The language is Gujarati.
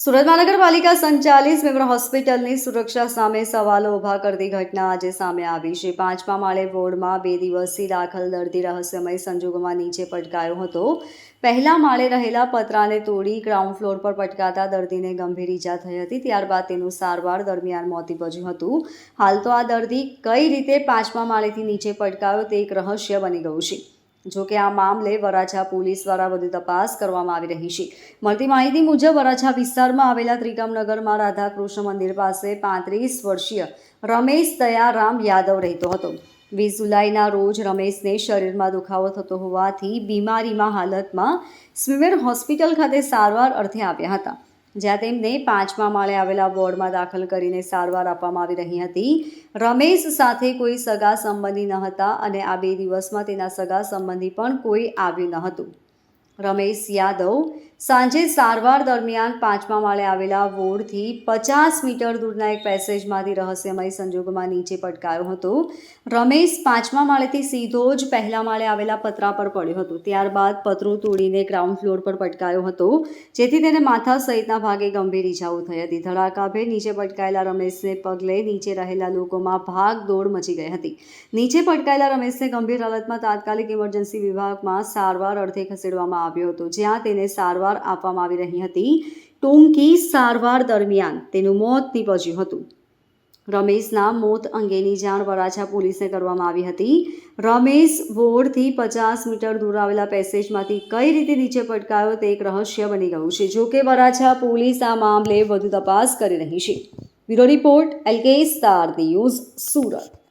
સુરત મહાનગરપાલિકા સંચાલિત મેમર હોસ્પિટલની સુરક્ષા સામે સવાલો ઊભા કરતી ઘટના આજે સામે આવી છે. પાંચમા માળે વોર્ડમાં બે દિવસથી દાખલ દર્દી રહસ્યમય સંજોગોમાં નીચે પટકાયો હતો. પહેલા માળે રહેલા પતરાને તોડી ગ્રાઉન્ડ ફ્લોર પર પટકાતા દર્દીને ગંભીર ઈજા થઈ હતી. ત્યારબાદ તેનું સારવાર દરમિયાન મોત નીપજ્યું હતું. હાલ તો આ દર્દી કઈ રીતે પાંચમા માળેથી નીચે પટકાયો તે એક રહસ્ય બની ગયું છે. જો કે આ મામલે વરાછા પોલીસ દ્વારા વધુ તપાસ કરવામાં આવી રહી છે. મળતી માહિતી મુજબ વરાછા વિસ્તારમાં આવેલા ત્રિકમનગરમાં રાધાકૃષ્ણ મંદિર પાસે પાંત્રીસ વર્ષીય રમેશ દયારામ યાદવ રહેતો હતો. વીસ જુલાઈના રોજ રમેશને શરીરમાં દુખાવો થતો હોવાથી બીમારીમાં હાલતમાં સ્વિમેર હોસ્પિટલ ખાતે સારવાર અર્થે આવ્યા હતા. જ્યાં તેમને પાંચમા માળે આવેલા વોર્ડમાં દાખલ કરીને સારવાર આપવામાં આવી રહી હતી. રમેશ સાથે કોઈ સગા સંબંધી ન હતા અને આ બે દિવસમાં તેના સગા સંબંધી પણ કોઈ આવ્યું ન હતું. રમેશ યાદવ સાંજે સારવાર દરમિયાન પાંચમા માળે આવેલા વોર્ડથી પચાસ મીટર દૂરના એક પેસેજમાંથી રહસ્યમય સંજોગોમાં નીચે પટકાયો હતો. રમેશ પાંચમા માળેથી સીધો જ પહેલા માળે આવેલા પતરા પર પડ્યો હતો. ત્યારબાદ પતરું તોડીને ગ્રાઉન્ડ ફ્લોર પર પટકાયો હતો, જેથી તેને માથા સહિતના ભાગે ગંભીર ઈજાઓ થઈ હતી. ધડાકાભેર નીચે પટકાયેલા રમેશને પગલે નીચે રહેલા લોકોમાં ભાગ દોડ મચી ગઈ હતી. નીચે પટકાયેલા રમેશને ગંભીર હાલતમાં તાત્કાલિક ઇમરજન્સી વિભાગમાં સારવાર અર્થે ખસેડવામાં આવ્યો હતો, જ્યાં તેને સારવાર આપવામાં આવી રહી હતી. ટૂંકી સારવાર દરમિયાન તેનું મોત નીપજ્યું હતું. રમેશના મોત અંગેની જાણ વરાછા પોલીસને કરવામાં આવી હતી. રમેશ વોર્ડથી પચાસ મીટર દૂર આવેલા પેસેજમાંથી કઈ રીતે નીચે પટકાયો તે એક રહસ્ય બની ગયું છે. જો કે વરાછા પોલીસ આ મામલે વધુ તપાસ કરી રહી છે. Bureau report, L K star news, Surat.